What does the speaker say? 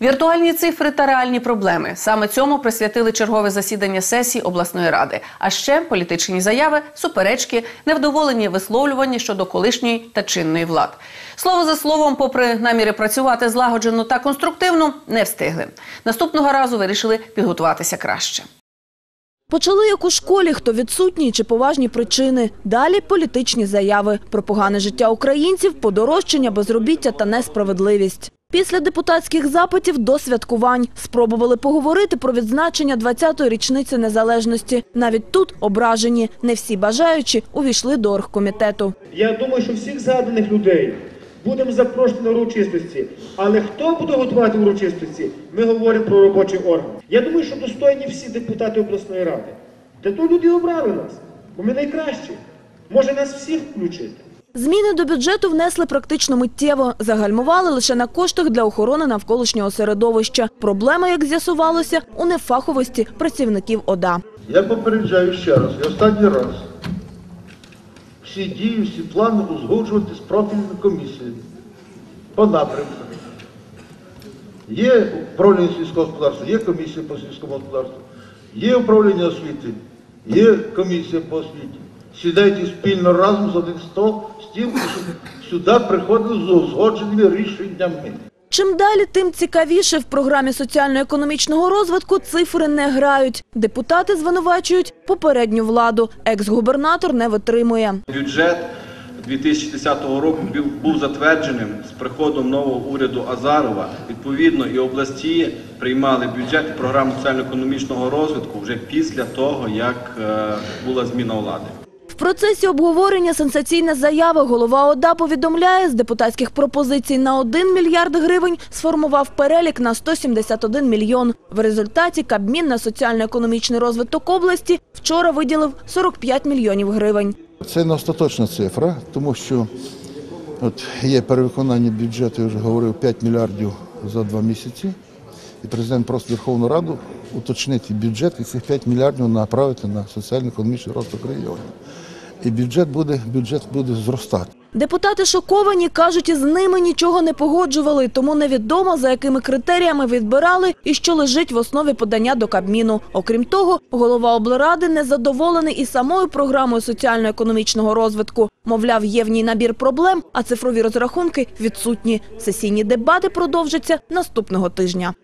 Віртуальні цифри та реальні проблеми саме цьому присвятили чергове засідання сесії обласної ради. А ще політичні заяви, суперечки, невдоволені висловлювання щодо колишньої та чинної влад. Слово за словом, попри наміри працювати злагоджено та конструктивно, не встигли. Наступного разу вирішили підготуватися краще. Почали як у школі, хто відсутній чи поважні причини. Далі політичні заяви про погане життя українців, подорожчання, безробіття та несправедливість. Після депутатських запитів до святкувань спробували поговорити про відзначення 20-ї річниці незалежності. Навіть тут ображені. Не всі бажаючі увійшли до оргкомітету. Я думаю, що всіх згаданих людей будемо запрошені на урочистості. Але хто буде готувати урочистості, ми говоримо про робочий орган. Я думаю, що достойні всі депутати обласної ради. Для того люди обрали нас, бо ми найкращі. Може нас всіх включити. Зміни до бюджету внесли практично миттєво. Загальмували лише на коштах для охорони навколишнього середовища. Проблема, як з'ясувалося, у нефаховості працівників ОДА. Я попереджаю ще раз, і останній раз. Всі дії, всі плани узгоджувати з профільною комісією по напрямках. Є управління сільського господарства, є комісія по сільському господарству, є управління освіти, є комісія по освіті. Сідайте спільно разом з один стол, і щоб сюди приходили з узгодженими рішеннями. Чим далі, тим цікавіше в програмі соціально-економічного розвитку цифри не грають. Депутати звинувачують попередню владу. Екс-губернатор не витримує. Бюджет 2010 року був- був затвердженим з приходом нового уряду Азарова. Відповідно, і області приймали бюджет і програму соціально-економічного розвитку вже після того, як е, була зміна влади. Процесі обговорення сенсаційна заява голова ОДА повідомляє, з депутатських пропозицій на 1 мільярд гривень сформував перелік на 171 мільйон. В результаті Кабмін на соціально-економічний розвиток області вчора виділив 45 мільйонів гривень. Це не остаточна цифра, тому що от є перевиконання бюджету, я вже говорив, 5 мільярдів за два місяці. І президент просить Верховну Раду уточнити бюджет і цих 5 мільярдів направити на соціально-економічний розвиток регіону. І бюджет буде, бюджет буде зростати. Депутати шоковані, кажуть, із ними нічого не погоджували, тому невідомо, за якими критеріями відбирали і що лежить в основі подання до Кабміну. Окрім того, голова облради незадоволений і самою програмою соціально-економічного розвитку. Мовляв, є в ній набір проблем, а цифрові розрахунки відсутні. Сесійні дебати продовжаться наступного тижня.